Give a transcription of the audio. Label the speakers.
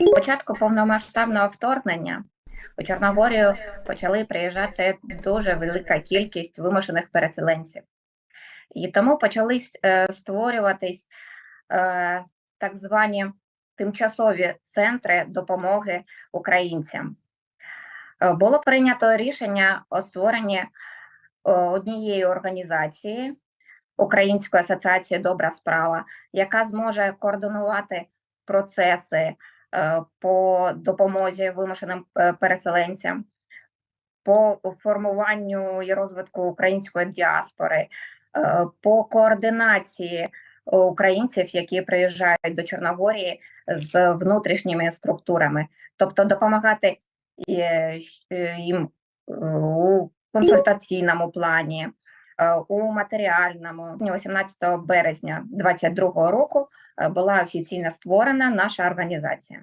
Speaker 1: З початку повномасштабного вторгнення у Чорногорію почали приїжджати дуже велика кількість вимушених переселенців, і тому почали е, створюватись е, так звані тимчасові центри допомоги українцям. Е, Було прийнято рішення у створенні е, однієї організації Української асоціації Добра справа, яка зможе координувати процеси по допомозі вимушеним е, переселенцям, по формуванню і розвитку української діаспори, е, по координації українців, які приїжджають до Чорногорії з внутрішніми структурами, тобто допомагати е, е, їм е, у консультаційному плані, е, у матеріальному. 18 березня 2022 року е, була офіційно створена наша організація.